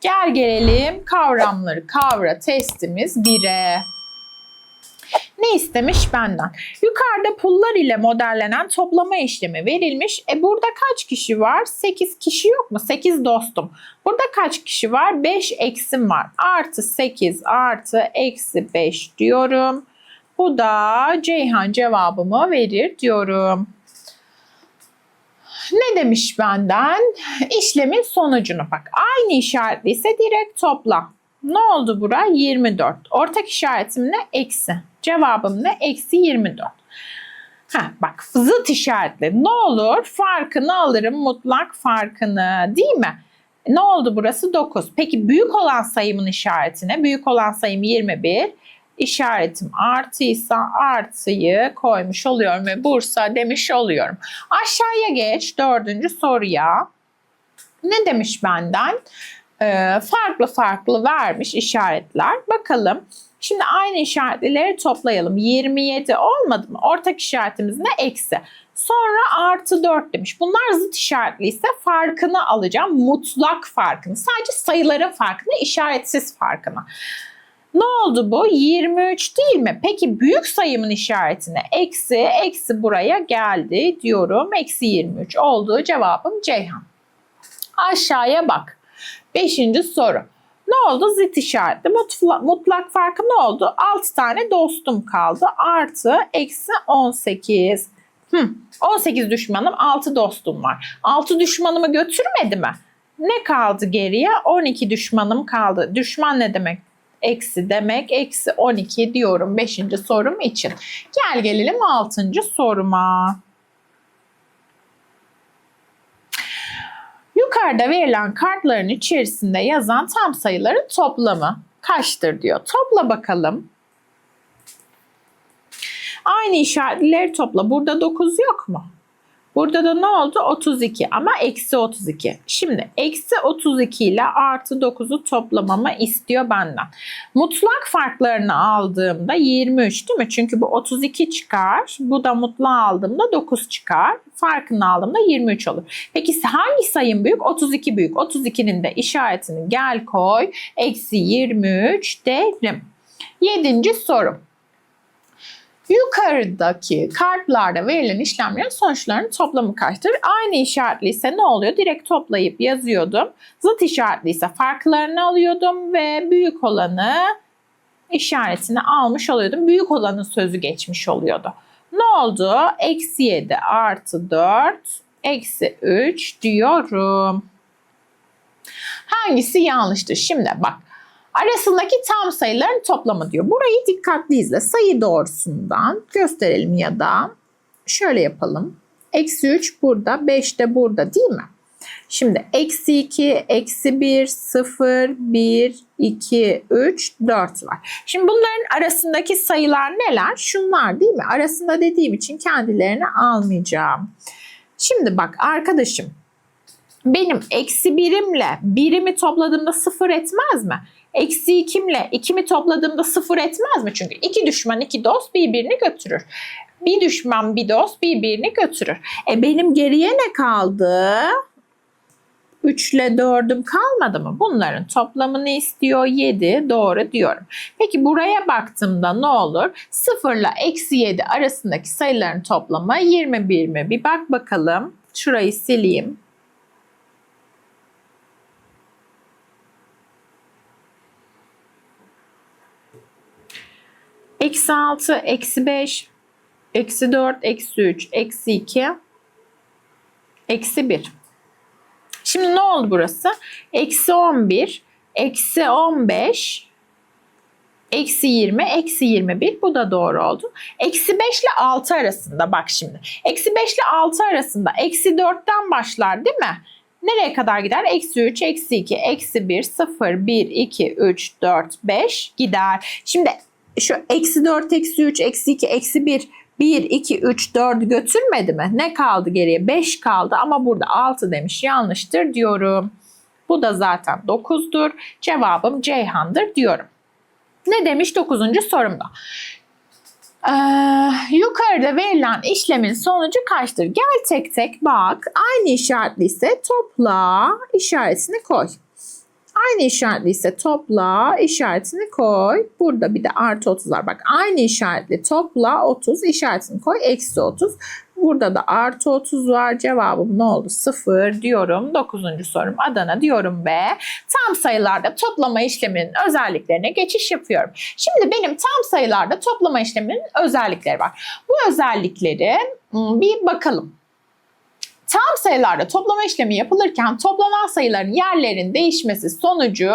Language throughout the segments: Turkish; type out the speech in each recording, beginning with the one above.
Gel gelelim kavramları kavra testimiz 1'e. Ne istemiş benden? Yukarıda pullar ile modellenen toplama işlemi verilmiş. E burada kaç kişi var? 8 kişi yok mu? 8 dostum. Burada kaç kişi var? 5 eksim var. Artı 8 artı eksi 5 diyorum. Bu da Ceyhan cevabımı verir diyorum. Ne demiş benden? İşlemin sonucunu bak. Aynı işaretliyse direkt topla. Ne oldu bura? 24. Ortak işaretim ne? Eksi. Cevabım ne? Eksi 24. Heh, bak zıt işaretli. Ne olur? Farkını alırım mutlak farkını değil mi? Ne oldu burası? 9. Peki büyük olan sayımın işaretine? Büyük olan sayım 21. İşaretim artıysa artıyı koymuş oluyorum ve Bursa demiş oluyorum. Aşağıya geç dördüncü soruya. Ne demiş benden? Ee, farklı farklı vermiş işaretler. Bakalım. Şimdi aynı işaretleri toplayalım. 27 olmadı mı? Ortak işaretimiz ne? Eksi. Sonra artı 4 demiş. Bunlar zıt işaretliyse farkını alacağım. Mutlak farkını. Sadece sayıların farkını, işaretsiz farkını. Ne oldu bu? 23 değil mi? Peki büyük sayımın işaretine eksi, eksi buraya geldi diyorum. Eksi 23 olduğu cevabım Ceyhan. Aşağıya bak. Beşinci soru. Ne oldu? Zıt işaretli. Mutlak, mutlak farkı ne oldu? 6 tane dostum kaldı. Artı eksi 18. Hı, 18 düşmanım 6 dostum var. 6 düşmanımı götürmedi mi? Ne kaldı geriye? 12 düşmanım kaldı. Düşman ne demek? Eksi demek. Eksi 12 diyorum 5. sorum için. Gel gelelim 6. soruma. Yukarıda verilen kartların içerisinde yazan tam sayıların toplamı kaçtır diyor. Topla bakalım. Aynı işaretleri topla. Burada 9 yok mu? Burada da ne oldu? 32 ama eksi 32. Şimdi eksi 32 ile artı 9'u toplamamı istiyor benden. Mutlak farklarını aldığımda 23 değil mi? Çünkü bu 32 çıkar. Bu da mutlağı aldığımda 9 çıkar. Farkını aldığımda 23 olur. Peki hangi sayım büyük? 32 büyük. 32'nin de işaretini gel koy. Eksi 23 derim. Yedinci sorum. Yukarıdaki kartlarda verilen işlemlerin sonuçlarının toplamı kaçtır? Aynı işaretliyse ne oluyor? Direkt toplayıp yazıyordum. Zıt işaretliyse farklarını alıyordum ve büyük olanı işaretini almış oluyordum. Büyük olanın sözü geçmiş oluyordu. Ne oldu? Eksi 7 artı 4 eksi 3 diyorum. Hangisi yanlıştır? Şimdi bak arasındaki tam sayıların toplamı diyor. Burayı dikkatli izle. Sayı doğrusundan gösterelim ya da şöyle yapalım. Eksi 3 burada, 5 de burada değil mi? Şimdi eksi 2, eksi 1, 0, 1, 2, 3, 4 var. Şimdi bunların arasındaki sayılar neler? Şunlar değil mi? Arasında dediğim için kendilerini almayacağım. Şimdi bak arkadaşım benim eksi birimle birimi topladığımda sıfır etmez mi? Eksi ikimle ikimi topladığımda sıfır etmez mi? Çünkü iki düşman iki dost birbirini götürür. Bir düşman bir dost birbirini götürür. E benim geriye ne kaldı? 3 ile 4'üm kalmadı mı? Bunların toplamını istiyor 7 doğru diyorum. Peki buraya baktığımda ne olur? 0 ile eksi 7 arasındaki sayıların toplamı 21 mi? Bir bak bakalım. Şurayı sileyim. Eksi 6, eksi 5, eksi 4, eksi 3, eksi 2, eksi 1. Şimdi ne oldu burası? Eksi 11, eksi 15, eksi 20, eksi 21. Bu da doğru oldu. Eksi 5 ile 6 arasında bak şimdi. Eksi 5 ile 6 arasında eksi 4'ten başlar değil mi? Nereye kadar gider? Eksi 3, eksi 2, eksi 1, 0, 1, 2, 3, 4, 5 gider. Şimdi şu eksi 4, eksi 3, eksi 2, eksi 1, 1, 2, 3, 4 götürmedi mi? Ne kaldı geriye? 5 kaldı ama burada 6 demiş. Yanlıştır diyorum. Bu da zaten 9'dur. Cevabım Ceyhan'dır diyorum. Ne demiş 9. sorumda? Ee, yukarıda verilen işlemin sonucu kaçtır? Gel tek tek bak. Aynı işaretliyse topla işaretini koy. Aynı işaretliyse topla işaretini koy. Burada bir de artı 30 var. Bak aynı işaretli topla 30 işaretini koy. Eksi 30. Burada da artı 30 var. Cevabım ne oldu? 0 diyorum. 9. sorum Adana diyorum ve tam sayılarda toplama işleminin özelliklerine geçiş yapıyorum. Şimdi benim tam sayılarda toplama işleminin özellikleri var. Bu özellikleri hmm, bir bakalım. Tam sayılarda toplama işlemi yapılırken toplanan sayıların yerlerin değişmesi sonucu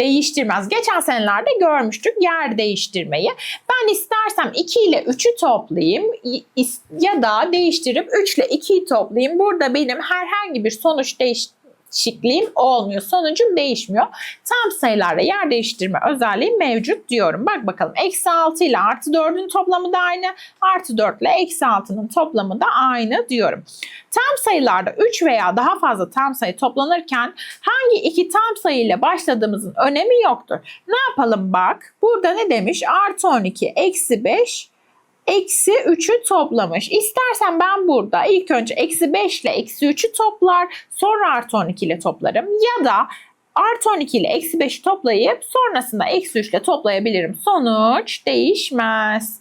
değiştirmez. Geçen senelerde görmüştük yer değiştirmeyi. Ben istersem 2 ile 3'ü toplayayım ya da değiştirip 3 ile 2'yi toplayayım. Burada benim herhangi bir sonuç değiş değişikliğim olmuyor. Sonucum değişmiyor. Tam sayılarla yer değiştirme özelliği mevcut diyorum. Bak bakalım eksi 6 ile artı 4'ün toplamı da aynı. Artı 4 ile eksi 6'nın toplamı da aynı diyorum. Tam sayılarda 3 veya daha fazla tam sayı toplanırken hangi iki tam sayı ile başladığımızın önemi yoktur. Ne yapalım bak. Burada ne demiş? Artı 12 eksi 5 eksi 3'ü toplamış. İstersen ben burada ilk önce eksi 5 ile eksi 3'ü toplar sonra artı 12 ile toplarım ya da artı 12 ile eksi 5'i toplayıp sonrasında eksi 3 ile toplayabilirim. Sonuç değişmez.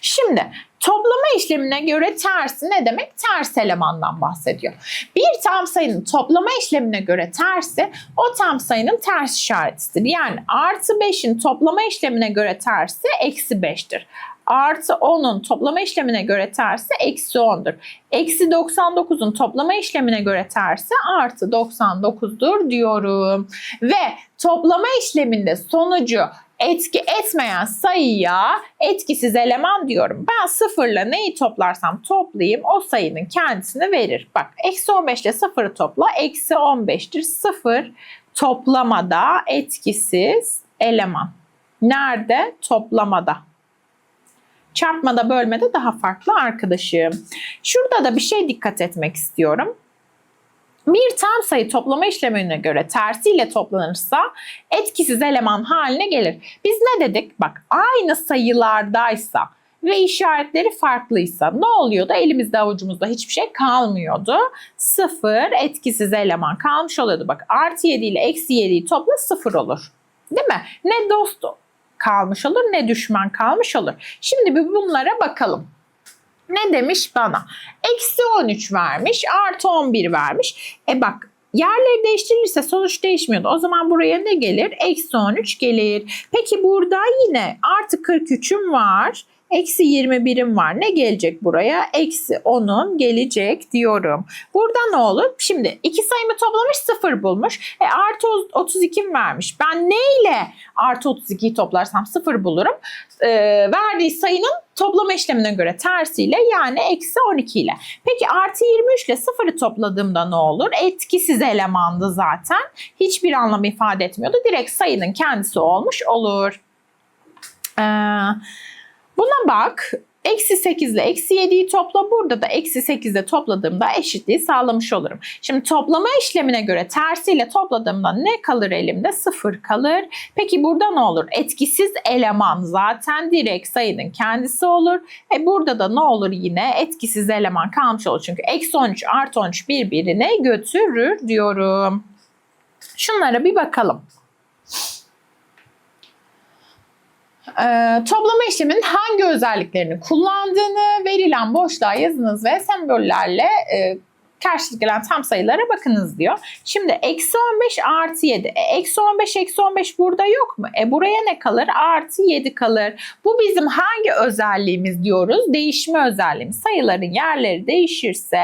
Şimdi Toplama işlemine göre tersi ne demek? Ters elemandan bahsediyor. Bir tam sayının toplama işlemine göre tersi o tam sayının ters işaretidir. Yani artı 5'in toplama işlemine göre tersi eksi 5'tir. Artı 10'un toplama işlemine göre tersi eksi 10'dur. Eksi 99'un toplama işlemine göre tersi artı 99'dur diyorum. Ve toplama işleminde sonucu etki etmeyen sayıya etkisiz eleman diyorum. Ben sıfırla neyi toplarsam toplayayım o sayının kendisini verir. Bak eksi 15 ile sıfırı topla eksi 15'tir. Sıfır toplamada etkisiz eleman. Nerede? Toplamada. Çarpmada bölmede daha farklı arkadaşım. Şurada da bir şey dikkat etmek istiyorum. Bir tam sayı toplama işlemine göre tersiyle toplanırsa etkisiz eleman haline gelir. Biz ne dedik? Bak aynı sayılardaysa ve işaretleri farklıysa ne oluyordu? Elimizde avucumuzda hiçbir şey kalmıyordu. Sıfır etkisiz eleman kalmış oluyordu. Bak artı 7 ile eksi 7'yi topla sıfır olur. Değil mi? Ne dost kalmış olur ne düşman kalmış olur. Şimdi bir bunlara bakalım. Ne demiş bana? Eksi 13 vermiş, artı 11 vermiş. E bak yerleri değiştirilirse sonuç değişmiyordu. O zaman buraya ne gelir? Eksi 13 gelir. Peki burada yine artı 43'üm var. Eksi 21'im var. Ne gelecek buraya? Eksi 10'un gelecek diyorum. Burada ne olur? Şimdi iki sayımı toplamış 0 bulmuş. E artı 32 vermiş. Ben neyle artı 32'yi toplarsam 0 bulurum. E, verdiği sayının toplama işlemine göre tersiyle yani eksi 12 ile. Peki artı 23 ile 0'ı topladığımda ne olur? Etkisiz elemandı zaten. Hiçbir anlam ifade etmiyordu. Direkt sayının kendisi olmuş olur. Eee Buna bak. Eksi 8 ile eksi 7'yi topla. Burada da eksi 8 ile topladığımda eşitliği sağlamış olurum. Şimdi toplama işlemine göre tersiyle topladığımda ne kalır elimde? 0 kalır. Peki burada ne olur? Etkisiz eleman zaten direkt sayının kendisi olur. E burada da ne olur yine? Etkisiz eleman kalmış olur. Çünkü eksi 13 artı 13 birbirine götürür diyorum. Şunlara bir bakalım. Ee, toplama işleminin hangi özelliklerini kullandığını verilen boşluğa yazınız ve sembollerle e, karşılık gelen tam sayılara bakınız diyor. Şimdi eksi 15 artı 7. E, eksi 15 eksi 15 burada yok mu? E buraya ne kalır? Artı 7 kalır. Bu bizim hangi özelliğimiz diyoruz? Değişme özelliğimiz. Sayıların yerleri değişirse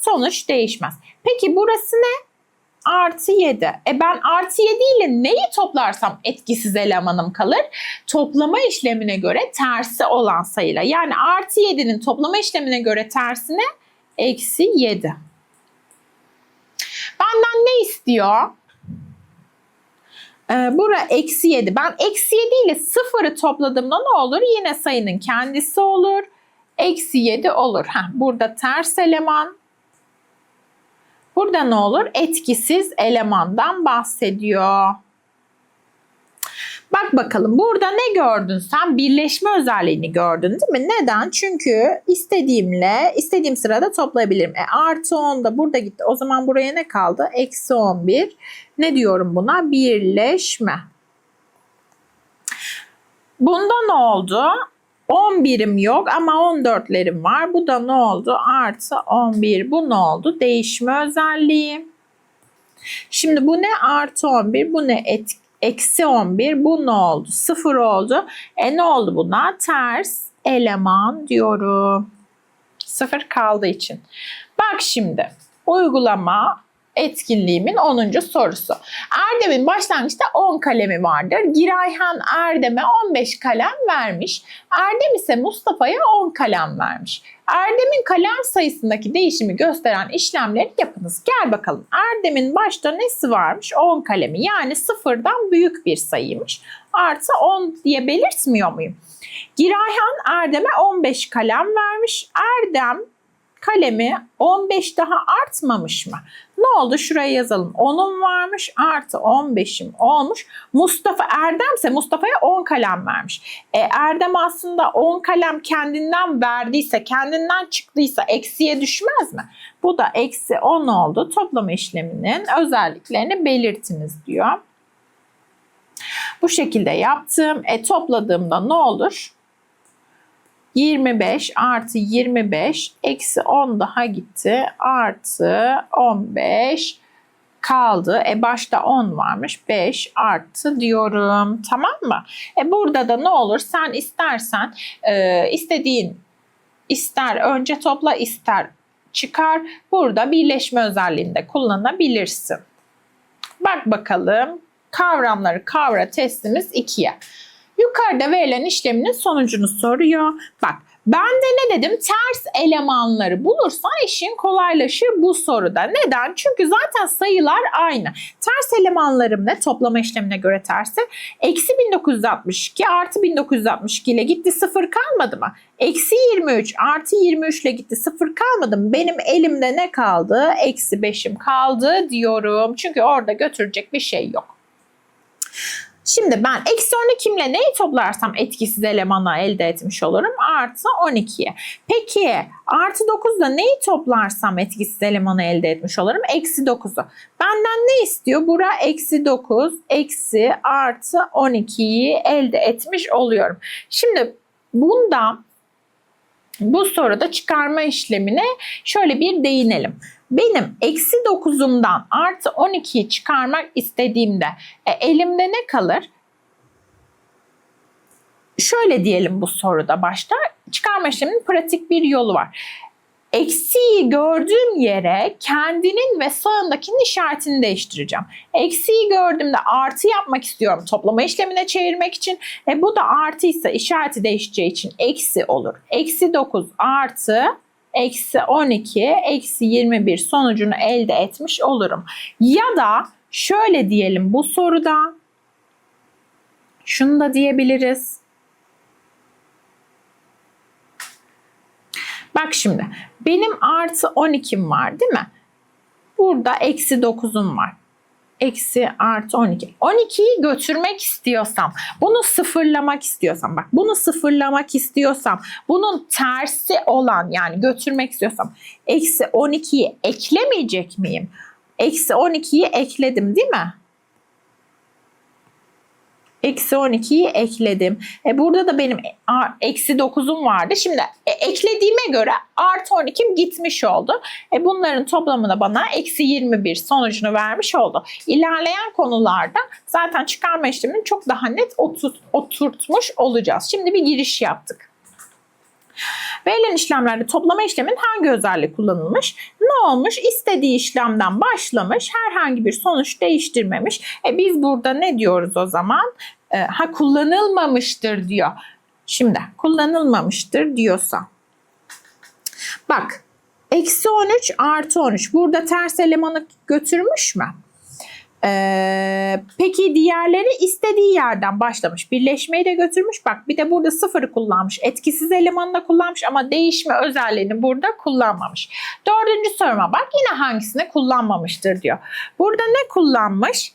sonuç değişmez. Peki burası ne? Artı 7. E ben artı 7 ile neyi toplarsam etkisiz elemanım kalır? Toplama işlemine göre tersi olan sayıyla. Yani artı 7'nin toplama işlemine göre tersine eksi 7. Benden ne istiyor? Ee, bura eksi 7. Ben eksi 7 ile 0'ı topladığımda ne olur? Yine sayının kendisi olur. Eksi 7 olur. Heh, burada ters eleman Burada ne olur? Etkisiz elemandan bahsediyor. Bak bakalım burada ne gördün sen? Birleşme özelliğini gördün değil mi? Neden? Çünkü istediğimle istediğim sırada toplayabilirim. E, artı 10 da burada gitti. O zaman buraya ne kaldı? Eksi 11. Ne diyorum buna? Birleşme. Bunda ne oldu? 11'im yok ama 14'lerim var. Bu da ne oldu? Artı 11. Bu ne oldu? Değişme özelliği. Şimdi bu ne? Artı 11. Bu ne? Et, eksi 11. Bu ne oldu? 0 oldu. E ne oldu buna? Ters eleman diyorum. 0 kaldığı için. Bak şimdi. Uygulama etkinliğimin 10. sorusu. Erdem'in başlangıçta 10 kalemi vardır. Girayhan Erdem'e 15 kalem vermiş. Erdem ise Mustafa'ya 10 kalem vermiş. Erdem'in kalem sayısındaki değişimi gösteren işlemleri yapınız. Gel bakalım. Erdem'in başta nesi varmış? 10 kalemi. Yani sıfırdan büyük bir sayıymış. Artı 10 diye belirtmiyor muyum? Girayhan Erdem'e 15 kalem vermiş. Erdem kalemi 15 daha artmamış mı? Ne oldu? Şuraya yazalım. 10'um varmış artı 15'im olmuş. Mustafa Erdemse Mustafa'ya 10 kalem vermiş. E, Erdem aslında 10 kalem kendinden verdiyse, kendinden çıktıysa eksiye düşmez mi? Bu da eksi 10 oldu. Toplama işleminin özelliklerini belirtiniz diyor. Bu şekilde yaptım. E, topladığımda ne olur? 25 artı 25 eksi 10 daha gitti. Artı 15 kaldı. E başta 10 varmış. 5 artı diyorum. Tamam mı? E burada da ne olur? Sen istersen e, istediğin ister önce topla ister çıkar. Burada birleşme özelliğinde kullanabilirsin. Bak bakalım kavramları kavra testimiz 2'ye. Yukarıda verilen işleminin sonucunu soruyor. Bak ben de ne dedim? Ters elemanları bulursan işin kolaylaşır bu soruda. Neden? Çünkü zaten sayılar aynı. Ters elemanlarım ne? Toplama işlemine göre tersi. Eksi 1962 artı 1962 ile gitti sıfır kalmadı mı? Eksi 23 artı 23 ile gitti sıfır kalmadı mı? Benim elimde ne kaldı? Eksi 5'im kaldı diyorum. Çünkü orada götürecek bir şey yok. Şimdi ben eksi 12'imle neyi toplarsam etkisiz elemana elde etmiş olurum? Artı 12'ye. Peki artı 9'da neyi toplarsam etkisiz elemanı elde etmiş olurum? Eksi 9'u. Benden ne istiyor? Bura eksi 9, eksi artı 12'yi elde etmiş oluyorum. Şimdi bunda bu soruda çıkarma işlemine şöyle bir değinelim benim eksi 9'umdan artı 12'yi çıkarmak istediğimde e, elimde ne kalır? Şöyle diyelim bu soruda başta çıkarma işleminin pratik bir yolu var. Eksiyi gördüğüm yere kendinin ve sağındakinin işaretini değiştireceğim. Eksiyi gördüğümde artı yapmak istiyorum toplama işlemine çevirmek için. E bu da artıysa işareti değişeceği için eksi olur. Eksi 9 artı eksi 12, eksi 21 sonucunu elde etmiş olurum. Ya da şöyle diyelim bu soruda şunu da diyebiliriz. Bak şimdi benim artı 12'm var değil mi? Burada eksi 9'um var eksi artı 12. 12'yi götürmek istiyorsam, bunu sıfırlamak istiyorsam, bak bunu sıfırlamak istiyorsam, bunun tersi olan yani götürmek istiyorsam eksi 12'yi eklemeyecek miyim? Eksi 12'yi ekledim değil mi? Eksi 12'yi ekledim. E burada da benim eksi 9'um vardı. Şimdi e, eklediğime göre artı 12'm gitmiş oldu. E bunların toplamı bana eksi 21 sonucunu vermiş oldu. İlerleyen konularda zaten çıkarma işlemini çok daha net oturt, oturtmuş olacağız. Şimdi bir giriş yaptık. Verilen işlemlerde toplama işlemin hangi özelliği kullanılmış? Ne olmuş? İstediği işlemden başlamış, herhangi bir sonuç değiştirmemiş. E biz burada ne diyoruz o zaman? E, ha kullanılmamıştır diyor. Şimdi kullanılmamıştır diyorsa. Bak eksi 13 artı 13 burada ters elemanı götürmüş mü? Ee, peki diğerleri istediği yerden başlamış. Birleşmeyi de götürmüş. Bak bir de burada sıfırı kullanmış. Etkisiz elemanı da kullanmış ama değişme özelliğini burada kullanmamış. Dördüncü soruma bak yine hangisini kullanmamıştır diyor. Burada ne kullanmış?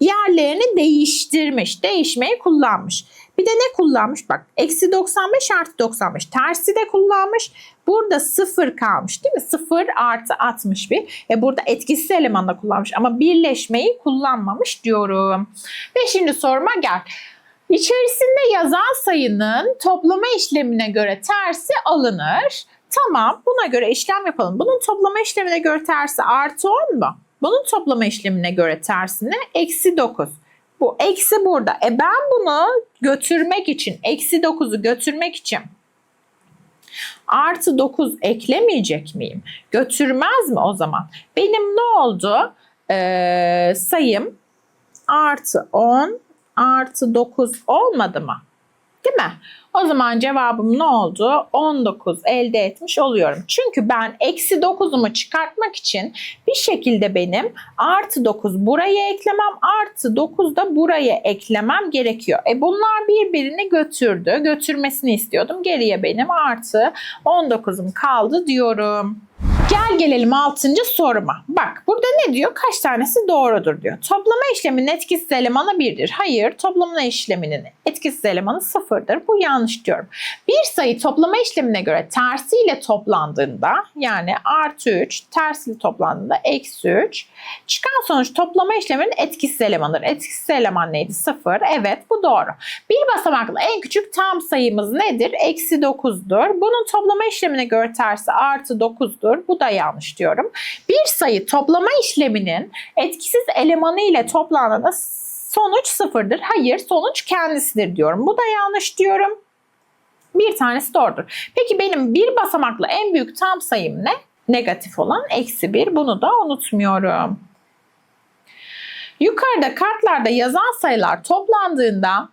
yerlerini değiştirmiş. Değişmeyi kullanmış. Bir de ne kullanmış? Bak eksi 95 artı 95 tersi de kullanmış. Burada 0 kalmış değil mi? 0 artı 61. E burada etkisiz elemanla kullanmış ama birleşmeyi kullanmamış diyorum. Beşinci soruma gel. İçerisinde yazan sayının toplama işlemine göre tersi alınır. Tamam buna göre işlem yapalım. Bunun toplama işlemine göre tersi artı 10 mu? Bunun toplama işlemine göre tersine eksi 9. Bu eksi burada. E ben bunu götürmek için, eksi 9'u götürmek için artı 9 eklemeyecek miyim? Götürmez mi o zaman? Benim ne oldu? Ee, sayım artı 10 artı 9 olmadı mı? Değil mi? O zaman cevabım ne oldu? 19 elde etmiş oluyorum. Çünkü ben eksi 9'umu çıkartmak için bir şekilde benim artı 9 buraya eklemem artı 9 da buraya eklemem gerekiyor. E bunlar birbirini götürdü. Götürmesini istiyordum. Geriye benim artı 19'um kaldı diyorum. Gel gelelim 6. soruma. Bak burada ne diyor? Kaç tanesi doğrudur diyor. Toplama işleminin etkisiz elemanı 1'dir. Hayır, toplama işleminin etkisiz elemanı 0'dır. Bu yanlış diyorum. Bir sayı toplama işlemine göre tersiyle toplandığında yani artı 3, tersiyle toplandığında eksi 3. Çıkan sonuç toplama işleminin etkisiz elemanıdır. Etkisiz eleman neydi? 0. Evet bu doğru. Bir basamaklı en küçük tam sayımız nedir? Eksi 9'dur. Bunun toplama işlemine göre tersi artı 9'dur. Bu da yanlış diyorum. Bir sayı toplama işleminin etkisiz elemanı ile toplandığında sonuç sıfırdır. Hayır sonuç kendisidir diyorum. Bu da yanlış diyorum. Bir tanesi doğrudur. Peki benim bir basamaklı en büyük tam sayım ne? Negatif olan eksi 1. Bunu da unutmuyorum. Yukarıda kartlarda yazan sayılar toplandığında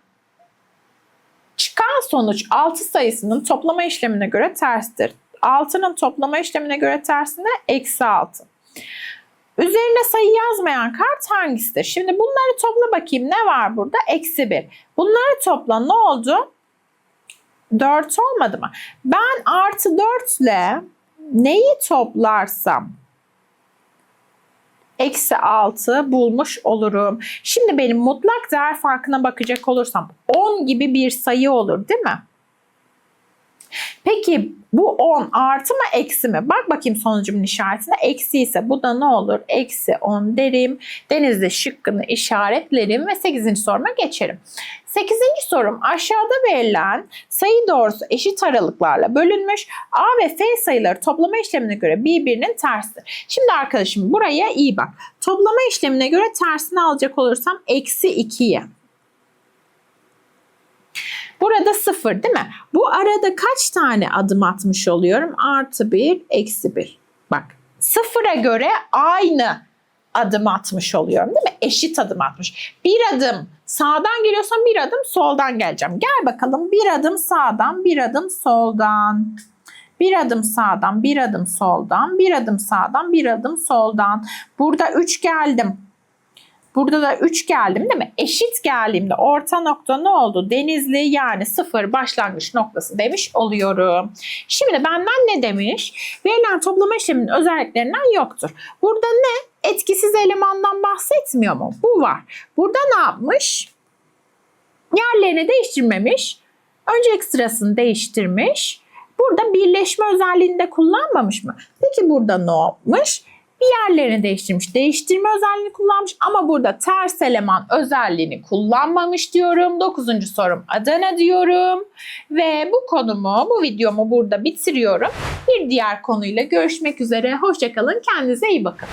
çıkan sonuç 6 sayısının toplama işlemine göre terstir. 6'nın toplama işlemine göre tersine eksi 6. Üzerine sayı yazmayan kart hangisidir? Şimdi bunları topla bakayım. Ne var burada? Eksi 1. Bunları topla. Ne oldu? 4 olmadı mı? Ben artı 4 ile neyi toplarsam eksi 6 bulmuş olurum. Şimdi benim mutlak değer farkına bakacak olursam 10 gibi bir sayı olur değil mi? Peki bu 10 artı mı eksi mi? Bak bakayım sonucumun işaretine. Eksi ise bu da ne olur? Eksi 10 derim. Denizde şıkkını işaretlerim ve 8. soruma geçerim. 8. sorum aşağıda verilen sayı doğrusu eşit aralıklarla bölünmüş. A ve F sayıları toplama işlemine göre birbirinin tersidir. Şimdi arkadaşım buraya iyi bak. Toplama işlemine göre tersini alacak olursam eksi 2'yi. Burada sıfır değil mi? Bu arada kaç tane adım atmış oluyorum? Artı bir, eksi bir. Bak sıfıra göre aynı adım atmış oluyorum değil mi? Eşit adım atmış. Bir adım sağdan geliyorsam bir adım soldan geleceğim. Gel bakalım bir adım sağdan, bir adım soldan. Bir adım sağdan, bir adım soldan, bir adım sağdan, bir adım soldan. Burada 3 geldim. Burada da 3 geldim değil mi? Eşit geldiğimde orta nokta ne oldu? Denizli yani sıfır başlangıç noktası demiş oluyorum. Şimdi benden ne demiş? Verilen toplama işleminin özelliklerinden yoktur. Burada ne? Etkisiz elemandan bahsetmiyor mu? Bu var. Burada ne yapmış? Yerlerini değiştirmemiş. Öncelik sırasını değiştirmiş. Burada birleşme özelliğini de kullanmamış mı? Peki burada ne yapmış? Bir yerlerini değiştirmiş. Değiştirme özelliğini kullanmış ama burada ters eleman özelliğini kullanmamış diyorum. Dokuzuncu sorum Adana diyorum. Ve bu konumu, bu videomu burada bitiriyorum. Bir diğer konuyla görüşmek üzere. Hoşçakalın. Kendinize iyi bakın.